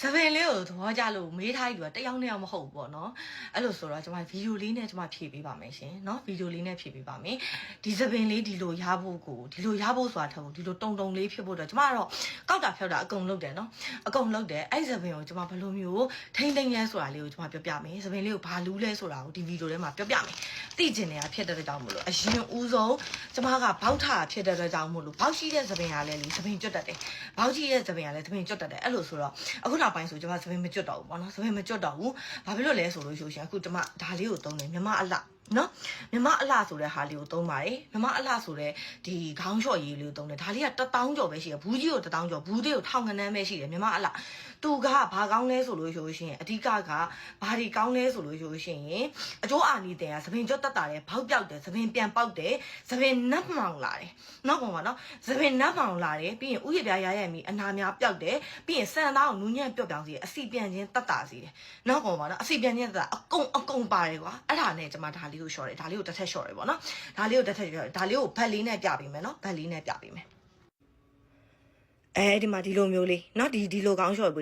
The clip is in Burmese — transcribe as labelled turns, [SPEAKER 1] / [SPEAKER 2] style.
[SPEAKER 1] စပင်လေးကိုသဘောကျလို့မေးထားပြီးတော့တယောက်နဲ့မဟုတ်ဘူးပေါ့နော်အဲ့လိုဆိုတော့ကျွန်မဗီဒီယိုလေးနဲ့ကျွန်မဖြည့်ပေးပါမယ်ရှင်နော်ဗီဒီယိုလေးနဲ့ဖြည့်ပေးပါမယ်ဒီစပင်လေးဒီလိုရဖို့ကိုဒီလိုရဖို့ဆိုတာထက်ဒီလိုတုံတုံလေးဖြစ်ဖို့တော့ကျွန်မကတော့ကောက်တာဖြောက်တာအကုန်လုပ်တယ်နော်အကုန်လုပ်တယ်အဲ့ဒီစပင်ကိုကျွန်မဘယ်လိုမျိုးထိမ့်သိမ့်လဲဆိုတာလေးကိုကျွန်မပြောပြမယ်စပင်လေးကိုဘာလူးလဲဆိုတာကိုဒီဗီဒီယိုထဲမှာပြောပြမယ်သိကျင်နေတာဖြစ်တဲ့ကြောင့်မို့လို့အရင်ဦးဆုံးကျွန်မကဘောက်ထားဖြစ်တဲ့ကြောင့်မို့လို့ဘောက်ရှိတဲ့စပင်ကလည်းလေစပင်ကျွတ်တတ်တယ်ဘောက်ကြီးရဲ့စပင်ကလည်းစပင်ကျွတ်တတ်တယ်အဲ့လိုဆိုတော့အခုနောက်ပိုင်းဆိုကျွန်မစပင်မကျွတ်တော့ဘူးပေါ့နော်စပင်မကျွတ်တော့ဘူးဘာဖြစ်လို့လဲဆိုလို့ရှိရင်အခုကျွန်မဒါလေးကိုသုံးတယ်မြမအလှ နော်မြမအလှဆိုတဲ့ဟာလေးကိုသုံးပါတယ်မြမအလှဆိုတဲ့ဒီခေါင်းလျှော့ရေးလေးကိုသုံးတယ်ဒါလေးက1000ကျော်ပဲရှိတယ်ဘူးကြီးကို1000ကျော်ဘူးသေးကို1000ခန်းန်းပဲရှိတယ်မြမအလှသူကဘာကောင်းလဲဆိုလို့ရှိရင်အဓိကကဘာဒီကောင်းလဲဆိုလို့ရှိရင်အကျိုးအာနီတဲ့ကသပင်ကျွတ်တက်တာတယ်ဘောက်ပြောက်တယ်သပင်ပြန်ပေါက်တယ်သပင်နတ်မှောင်လာတယ်နောက်ပေါ်မှာနော်သပင်နတ်မှောင်လာတယ်ပြီးရင်ဥယျာပြားရရမီအနာများပြောက်တယ်ပြီးရင်စံသားကိုနူးညံ့ပြော့ပြောင်းစီတယ်အစီပြန်ချင်းတက်တာစီတယ်နောက်ပေါ်မှာနော်အစီပြန်ချင်းတက်တာအကုန်အကုန်ပါတယ်ကွာအဲ့ဒါနဲ့ကျွန်မဒါလေကိုရှော့တယ်ဒါလေးကိုတစ်ထက်ရှော့တယ်ပေါ့နော်ဒါလေးကိုတစ်ထက်ရှော့တယ်ဒါလေးကိုဘတ်လေးနဲ့ပြပေးမယ်နော်ဘတ်လေးနဲ့ပြပေးမယ်အဲဒီမှာဒီလိုမျိုးလေးเนาะဒီဒီလိုကောင်းရှော့ပြီး